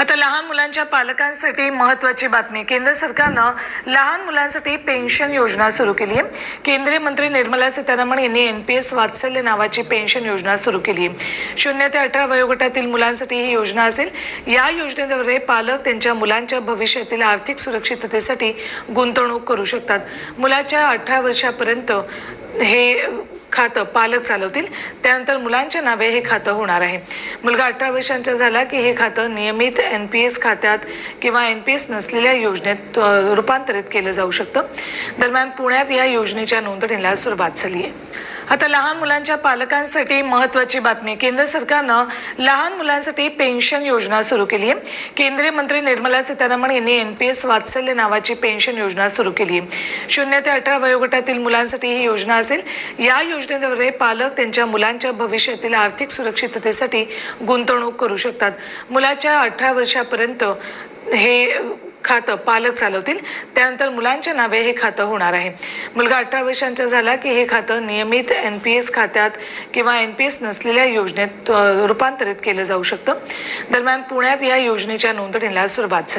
आता लहान मुलांच्या पालकांसाठी महत्वाची बातमी. केंद्र सरकारनं लहान मुलांसाठी पेन्शन योजना सुरू केली आहे. केंद्रीय मंत्री निर्मला सीतारामन यांनी एन पी एस वात्सल्य नावाची पेन्शन योजना सुरू केली आहे. शून्य ते अठरा वयोगटातील मुलांसाठी ही योजना असेल. या योजनेद्वारे पालक त्यांच्या मुलांच्या भविष्यातील आर्थिक सुरक्षिततेसाठी गुंतवणूक करू शकतात. मुलाच्या अठरा वर्षापर्यंत हे खातं पालक चालवतील. त्यानंतर मुलांच्या नावे हे खातं होणार आहे. मुलगा अठरा वर्षांचा झाला की हे खातं नियमित एन पी एस खात्यात किंवा एन पी एस नसलेल्या योजनेत रूपांतरित केलं जाऊ शकतं. दरम्यान पुण्यात या योजनेच्या नोंदणीला सुरुवात झाली आहे. आता लहान मुलांच्या पालकांसाठी महत्वाची बातमी. केंद्र सरकारनं लहान मुलांसाठी पेन्शन योजना सुरू केली आहे. केंद्रीय मंत्री निर्मला सीतारामन यांनी एन पी एस वात्सल्य नावाची पेन्शन योजना सुरू केली आहे. शून्य ते अठरा वयोगटातील मुलांसाठी ही योजना असेल. या योजनेद्वारे पालक त्यांच्या मुलांच्या भविष्यातील आर्थिक सुरक्षिततेसाठी गुंतवणूक करू शकतात. मुलाच्या अठरा वर्षापर्यंत हे खातं पालक चालवतील. त्यानंतर मुलांच्या नावे हे खातं होणार आहे. मुलगा अठरा वर्षांचा झाला की हे खातं नियमित एन पी एस खात्यात किंवा एन पी एस नसलेल्या योजनेत रूपांतरित केलं जाऊ शकतं. दरम्यान पुण्यात या योजनेच्या नोंदणीला सुरुवात झाली.